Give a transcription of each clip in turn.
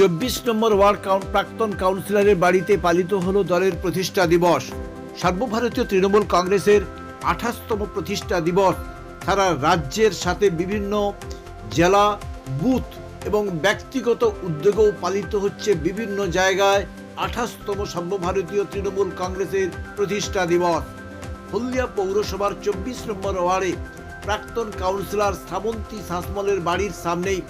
চব্বিশ নম্বর ওয়ার্ড প্রাক্তন কাউন্সিলরের বাড়িতে পালিত হলো দলের প্রতিষ্ঠা দিবস। সর্বভারতীয় তৃণমূল কংগ্রেসের আঠাশতম প্রতিষ্ঠা দিবস। সারা রাজ্যের সাথে বিভিন্ন জেলা, বুথ এবং ব্যক্তিগত উদ্যোগেও পালিত হচ্ছে বিভিন্ন জায়গায় আঠাশতম সর্বভারতীয় তৃণমূল কংগ্রেসের প্রতিষ্ঠা দিবস। হলদিয়া পৌরসভার চব্বিশ নম্বর ওয়ার্ডে প্রাক্তন কাউন্সিলর শ্রাবন্তী শাসমলের বাড়ির সামনেই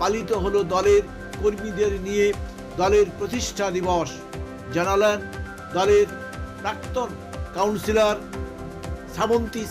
পালিত হলো দলের কর্মীদের নিয়ে দলের প্রতিষ্ঠা দিবস জানালেন দলের প্রাক্তন কাউন্সিলর শ্রাবন্তী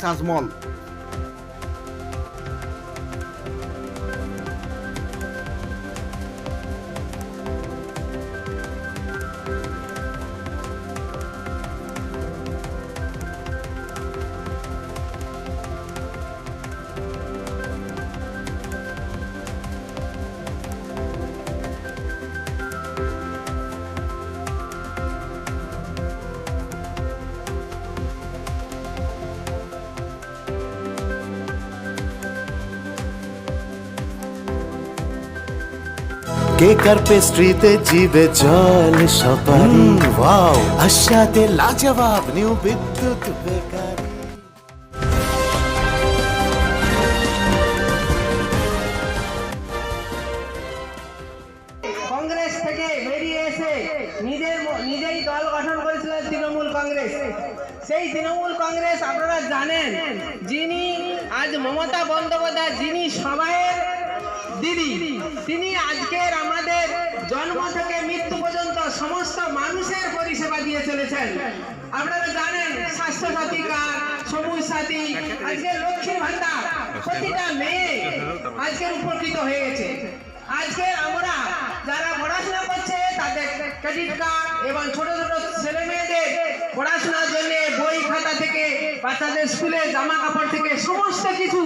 শাসমল কেকার পেস্ট্রিতে জিবে জল সপারি? ওয়াও আশাতে লাজবাব নিউ বিদ্যুৎ বেকারি। কংগ্রেস থেকে বেরিয়ে এসে নিজের নিজেই দল গঠন করেছিলেন তৃণমূল কংগ্রেস। সেই তৃণমূল কংগ্রেস আপনারা জানেন যিনি আজ মমতা বন্দ্যোপাধ্যায় যিনি সবাইয়ের দিদি তিনি আজকের আমাদের জন্ম থেকে মৃত্যু পর্যন্ত সমস্ত মানুষের পরিষেবা দিয়ে চলেছেন। আপনারা জানেন স্বাস্থ্য সাথী কার্ড, সবুজ সাথী আজকে লক্ষ্মী ভান্ডার, প্রতিটা মেয়ে আজকের উপকৃত হয়ে গেছে আজকে আমরা যারা পড়াশোনা করছে, তাদের ক্রেডিট কার্ড এবং ছোট ছোট ছেলে মেয়েদের পড়াশোনার জন্য বই খাতা থেকে বাচ্চাদের স্কুলে জামা কাপড় থেকে সমস্ত কিছু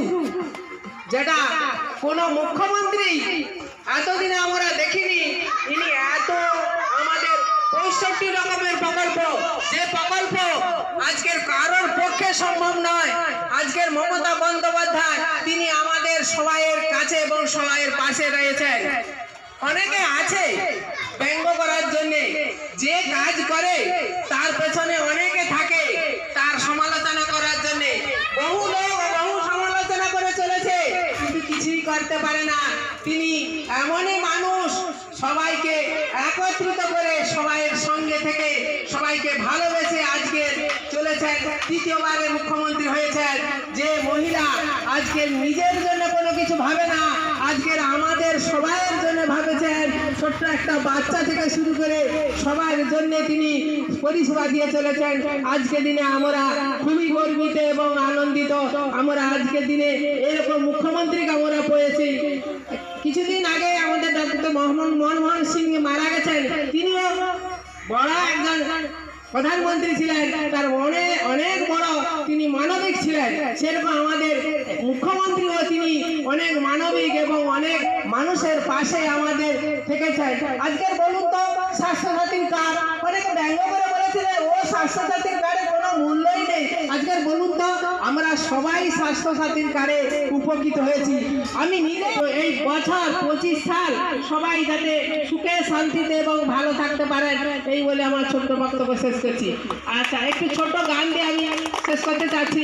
যেটা কোনো মুখ্যমন্ত্রী এতদিনে আমরা দেখিনি। ইনি এত আমাদের পঁয়ষট্টি রকমের প্রকল্প। যে প্রকল্প আজকের কারোর পক্ষে সম্ভব নয়। আজকের মমতা বন্দ্যোপাধ্যায়, তিনি আমাদের সবাইয়ের কাছে এবং সবাইয়ের পাশে রয়েছেন। অনেকে আছে ব্যঙ্গ করার জন্যে। যে কাজ করে, তার পেছনে অনেকে না। তিনি এমনই মানুষ, সবাইকে একত্রিত করে সবাইয়ের সঙ্গে থেকে সবাইকে ভালোবেসে আজকে চলেছেন তৃতীয়বারের মুখ্যমন্ত্রী হয়েছেন। যে মহিলা আজকে নিজের জন্য কোনো কিছু ভাবে না, আজকের আমাদের ভাবেছেন ছোট্ট একটা বাচ্চা থেকে শুরু করে সবার জন্য তিনি পরিষেবা দিয়ে চলেছেন। আজকে দিনে আমরা খুবই গর্বিত এবং আনন্দিত। আমরা আজকের দিনে এরকম মুখ্যমন্ত্রীকে আমরা পেয়েছি। কিছুদিন আগে আমাদের ডক্টর মনমোহন সিং মারা গেছেন। তিনিও বড় একজন প্রধানমন্ত্রী ছিলেন। তার অনেক অনেক বড় তিনি মানবিক ছিলেন। সেরকম আমাদের মুখ্যমন্ত্রীও তিনি অনেক মানবিক এবং অনেক মানুষের পাশে আমাদের থেকেছেন আজকের বলুন তো, স্বাস্থ্যসাথীর কার্ড? অনেক ব্যঙ্গ করে বলেছিলেন ও স্বাস্থ্যসাথীর কার্ডে কোনো মূল্যই নেই। আজকের বলুন তো, আমরা সবাই স্বাস্থ্যসাথীর কার্ডে উপকৃত হয়েছি। আমি নিজে এই বছর পঁচিশ সাল সবাই যাতে সুখে, শান্তিতে এবং ভালো থাকতে পারেন, এই বলে আমার ছোট্ট বক্তব্য শেষ করছি। আচ্ছা একটু ছোট গান দিয়ে আমি শেষ করতে চাচ্ছি।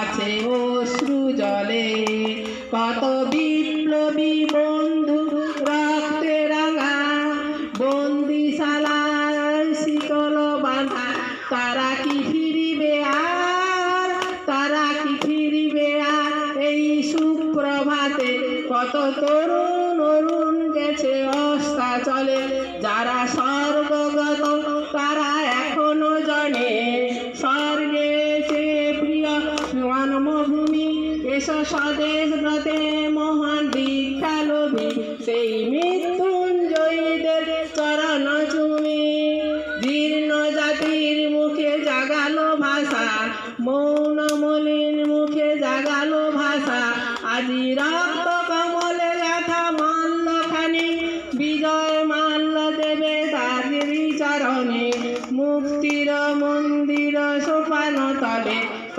কত তরুণ অরুণ গেছে, অস্তা চলে। যারা স্বর্গগত, তারা এখনও জানে। স্বর্গে সে প্রিয় জন্মভূমি এসব স্বদেশ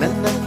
na na na.